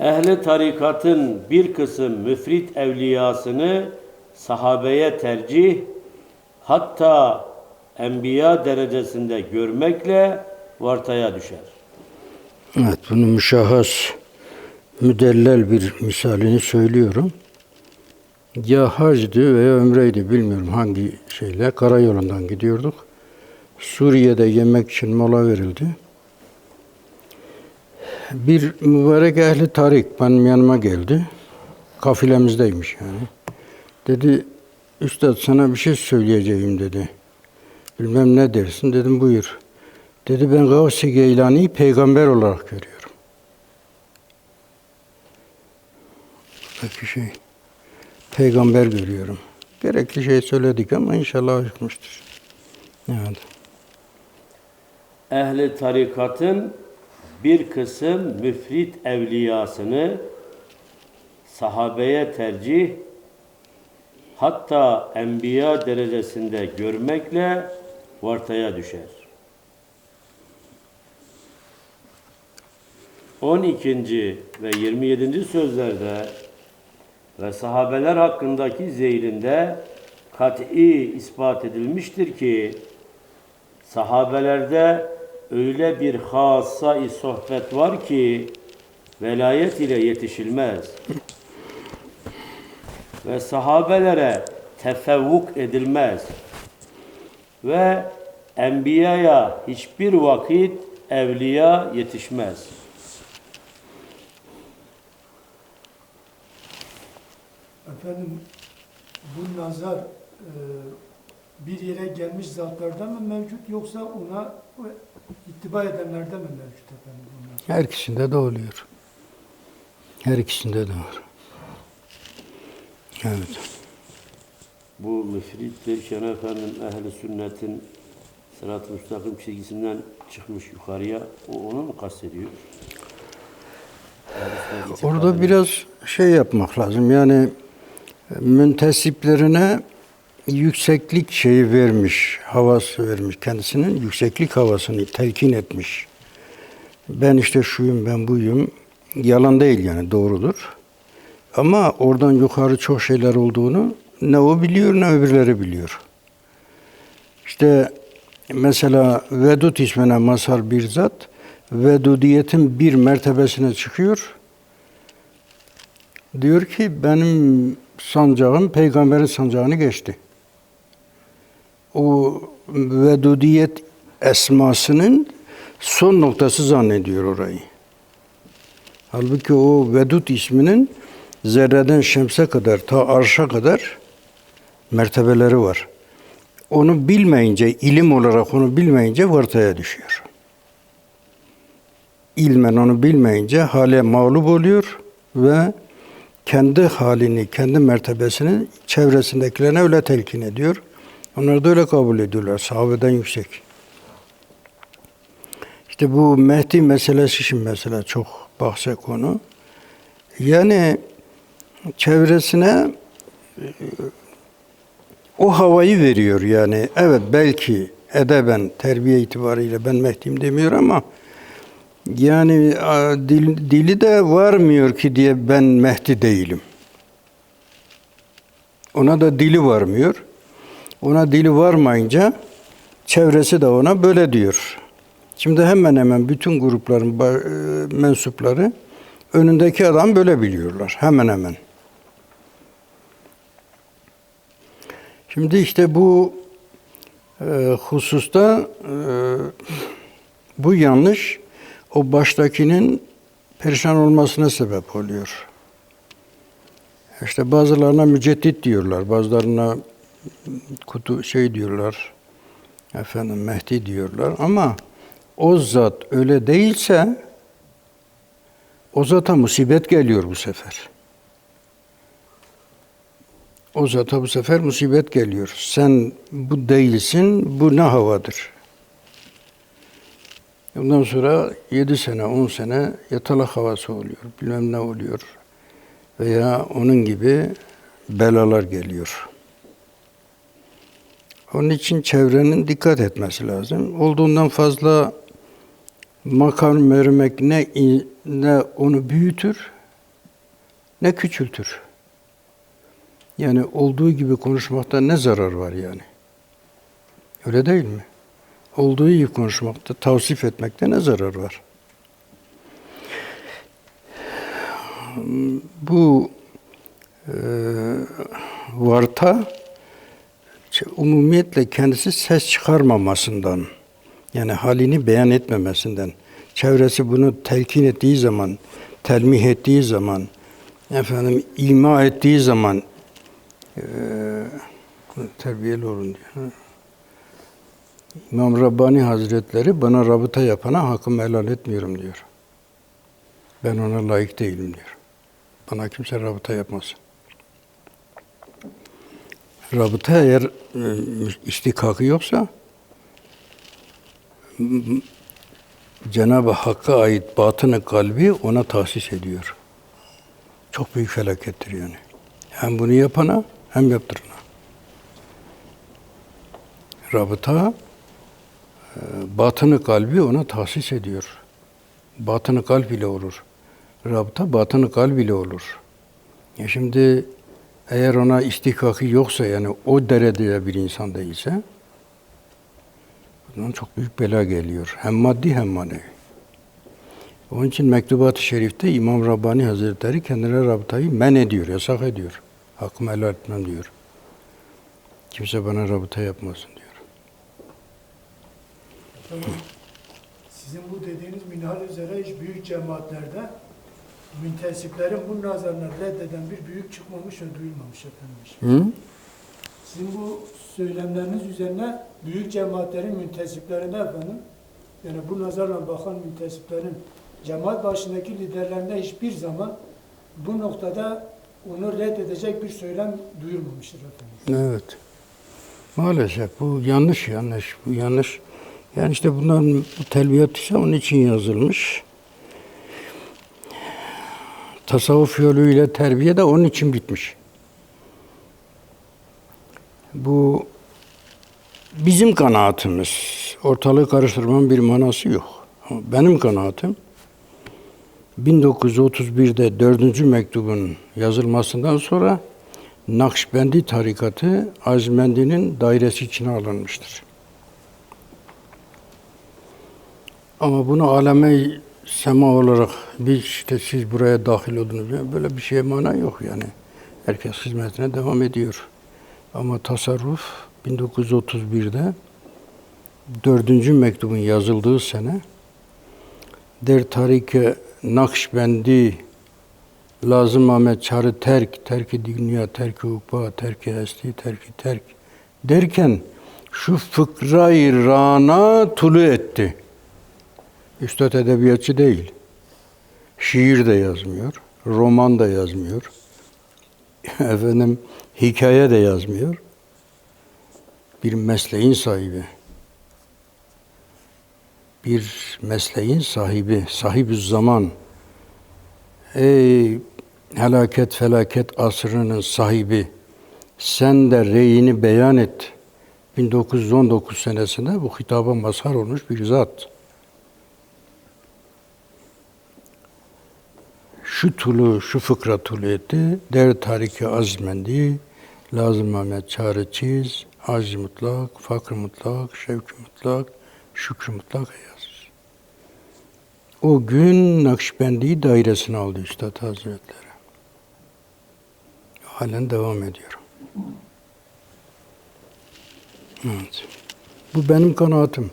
Ehli tarikatın bir kısım müfrit evliyasını sahabeye tercih, hatta enbiya derecesinde görmekle ortaya düşer. Evet, bunu müşahhas, müdellel bir misalini söylüyorum. Ya hacdı veya ömreydi bilmiyorum hangi şeyle karayolundan gidiyorduk. Suriye'de yemek için mola verildi. Bir mübarek ehli tarik benim yanıma geldi. Kafilemizdeymiş yani. Dedi, Üstad sana bir şey söyleyeceğim dedi. Bilmem ne dersin dedim buyur. Dedi ben Gavs-ı Geylani'yi peygamber olarak görüyorum. Peki şey, peygamber görüyorum. Gerekli şey söyledik ama inşallah çıkmıştır. Evet. Ehli tarikatın bir kısım müfrit evliyasını sahabeye tercih, hatta enbiya derecesinde görmekle ortaya düşer. 12. ve 27. sözlerde ve sahabeler hakkındaki zeylinde kat'i ispat edilmiştir ki sahabelerde öyle bir hassa-i sohbet var ki velayet ile yetişilmez. Ve sahabelere tefevvuk edilmez. Ve enbiyaya hiçbir vakit evliya yetişmez. Efendim bu nazar e, bir yere gelmiş zatlarda mı mevcut yoksa ona ittiba edenlerde mi mevcut efendim bu nazar? Her ikisinde de oluyor. Her ikisinde de var. Evet. Bu müfrit derken efendim ehli sünnetin sırat-ı müstakim çizgisinden çıkmış yukarıya o onu mu kastediyor? Orada biraz şey yapmak lazım. Yani müntesiplerine yükseklik şeyi vermiş, havası vermiş. Kendisinin yükseklik havasını telkin etmiş. Ben işte şuyum, ben buyum. Yalan değil yani doğrudur. Ama oradan yukarı çok şeyler olduğunu ne o biliyor ne öbürleri biliyor. İşte mesela Vedud ismine mazhar bir zat, Vedudiyetin bir mertebesine çıkıyor. Diyor ki benim sancağım peygamberin sancağını geçti. O Vedudiyet esmasının son noktası zannediyor orayı. Halbuki o Vedud isminin zerreden şemse kadar ta arşa kadar mertebeleri var. Onu bilmeyince, ilim olarak onu bilmeyince ortaya düşüyor. İlmen onu bilmeyince hale mağlup oluyor ve kendi halini, kendi mertebesini çevresindekilerine öyle telkin ediyor. Onlar da öyle kabul ediyorlar. Sahabeden yüksek. İşte bu Mehdi meselesi şimdi mesela çok bahse konu. Yani çevresine e, o havayı veriyor yani. Evet belki edeben, terbiye itibariyle ben Mehdi'yim demiyor ama yani dil, dili de varmıyor ki diye ben Mehdi değilim. Ona da dili varmıyor. Ona dili varmayınca çevresi de ona böyle diyor. Şimdi hemen hemen bütün grupların e, mensupları önündeki adam böyle biliyorlar. Hemen hemen. Şimdi işte bu e, hususta e, bu yanlış o baştakinin perişan olmasına sebep oluyor. İşte bazılarına müceddit diyorlar, bazılarına kutu şey diyorlar, efendim Mehdi diyorlar ama o zat öyle değilse o zata musibet geliyor bu sefer. O zata bu sefer musibet geliyor. Sen bu değilsin, bu ne havadır? Ondan sonra 7 sene, 10 sene yatalak havası oluyor, bilmem ne oluyor. Veya onun gibi belalar geliyor. Onun için çevrenin dikkat etmesi lazım. Olduğundan fazla makam vermek ne, ne onu büyütür ne küçültür. Yani olduğu gibi konuşmakta ne zarar var yani? Öyle değil mi? Olduğu gibi konuşmakta, tavsif etmekte ne zarar var? Bu e, varta umumiyetle kendisi ses çıkarmamasından, yani halini beyan etmemesinden, çevresi bunu telkin ettiği zaman, telmih ettiği zaman, efendim ima ettiği zaman eee, terbiyeli olun diyor. İmam Rabbani Hazretleri bana rabıta yapana hakkımı helal etmiyorum diyor. Ben ona layık değilim diyor. Bana kimse rabıta yapmasın. Rabıta eğer e, yoksa Cenab-ı Hakk'a ait batını kalbi ona tahsis ediyor. Çok büyük felakettir yani. Hem bunu yapana hem yaptırana. Rabıta e, batını kalbi ona tahsis ediyor. Batını kalp ile olur. Rabıta batını kalb ile olur. Ya şimdi eğer ona istihkakı yoksa yani o derecede bir insan değilse bundan çok büyük bela geliyor. Hem maddi hem manevi. Onun için Mektubat-ı Şerif'te İmam Rabbani Hazretleri kendine rabıtayı men ediyor, yasak ediyor. Hakkımı helal etmem diyor. Kimse bana rabıta yapmasın diyor. Efendim, sizin bu dediğiniz minhal üzere büyük cemaatlerde müntesiplerin bu nazarını reddeden bir büyük çıkmamış ve duyulmamış efendim. Hı? Sizin bu söylemleriniz üzerine büyük cemaatlerin müntesiplerine efendim, yani bu nazarla bakan müntesiplerin cemaat başındaki liderlerine hiçbir zaman bu noktada onu reddedecek bir söylem duyulmamıştır efendim. Evet. Maalesef bu yanlış yanlış. Bu yanlış. Yani işte bunların bu telbiyat ise onun için yazılmış. Tasavvuf yoluyla terbiye de onun için bitmiş. Bu bizim kanaatimiz. Ortalığı karıştırmanın bir manası yok. Benim kanaatim 1931'de dördüncü mektubun yazılmasından sonra Nakşibendi tarikatı Azmendi'nin dairesi içine alınmıştır. Ama bunu aleme sema olarak bir işte siz buraya dahil oldunuz. Böyle bir şeye mana yok yani. Herkes hizmetine devam ediyor. Ama tasarruf 1931'de dördüncü mektubun yazıldığı sene der tarike Nakşibendi lazım Ahmet çarı terk, terki dünya, terki ukba, terki esti, terki terk derken şu fıkrayı rana tulu etti. Üstad edebiyatçı değil. Şiir de yazmıyor, roman da yazmıyor. Efendim hikaye de yazmıyor. Bir mesleğin sahibi. Bir mesleğin sahibi, sahibi zaman. Ey helaket felaket asrının sahibi sen de reyini beyan et. 1919 senesinde bu hitaba mazhar olmuş bir zat. Şu tulu, şu fıkra tulu etti. Der tariki azmendi. Lazım Ahmet çare çiz. Aziz mutlak, fakr mutlak, şevki mutlak, şükrü mutlak yaz. O gün Nakşibendi dairesine aldı Üstad Hazretleri. Halen devam ediyor. Evet. Bu benim kanaatim.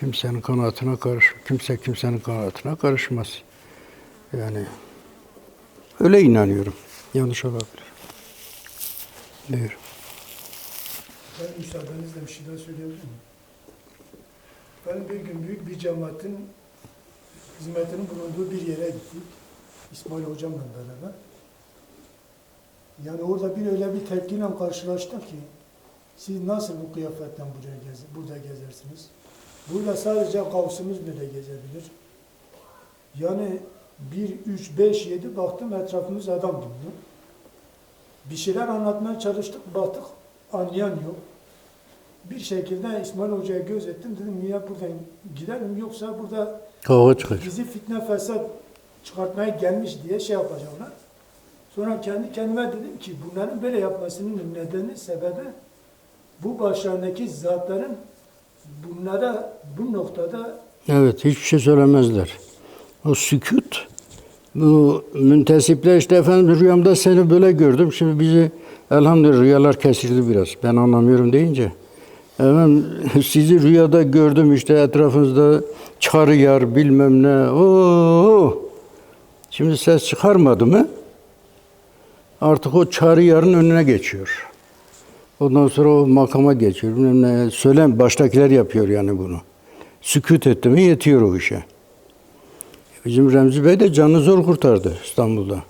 Kimsenin kanaatine karış, kimse kimsenin kanaatine karışmaz. Yani öyle inanıyorum. Yanlış olabilir. Buyur. Ben müsaadenizle bir şey daha söyleyebilir miyim? Ben bir gün büyük bir cemaatin hizmetinin bulunduğu bir yere gittik. İsmail hocamla beraber. Yani orada bir öyle bir tepkiyle karşılaştık ki siz nasıl bu kıyafetten buraya gez burada gezersiniz? Burada sadece kavsımız bile gezebilir. Yani 1, 3, 5, 7 baktım etrafımız adam dolu. Bir şeyler anlatmaya çalıştık, baktık anlayan yok. Bir şekilde İsmail Hoca'ya göz ettim. Dedim niye buradan gidelim yoksa burada Kavga çıkacak. bizi fitne fesat çıkartmaya gelmiş diye şey yapacaklar. Sonra kendi kendime dedim ki bunların böyle yapmasının nedeni, sebebi bu başlarındaki zatların bunlara bu noktada Evet, hiçbir şey söylemezler. O sükut, bu müntesipler işte efendim rüyamda seni böyle gördüm. Şimdi bizi elhamdülillah rüyalar kesildi biraz. Ben anlamıyorum deyince. Efendim sizi rüyada gördüm işte etrafınızda çarı yar bilmem ne. Oo. Şimdi ses çıkarmadı mı? Artık o çağrı yarın önüne geçiyor. Ondan sonra o makama geçiyor. Bilmem ne. Söylen, baştakiler yapıyor yani bunu. Sükut etti mi yetiyor o işe. Bizim Remzi Bey de canını zor kurtardı İstanbul'da.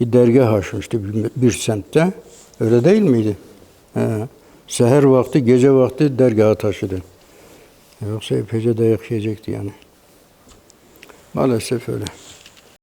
Bir dergah açmıştı bir, bir semtte. Öyle değil miydi? He. Seher vakti, gece vakti dergaha taşıdı. Yoksa epeyce dayak yiyecekti yani. Maalesef öyle.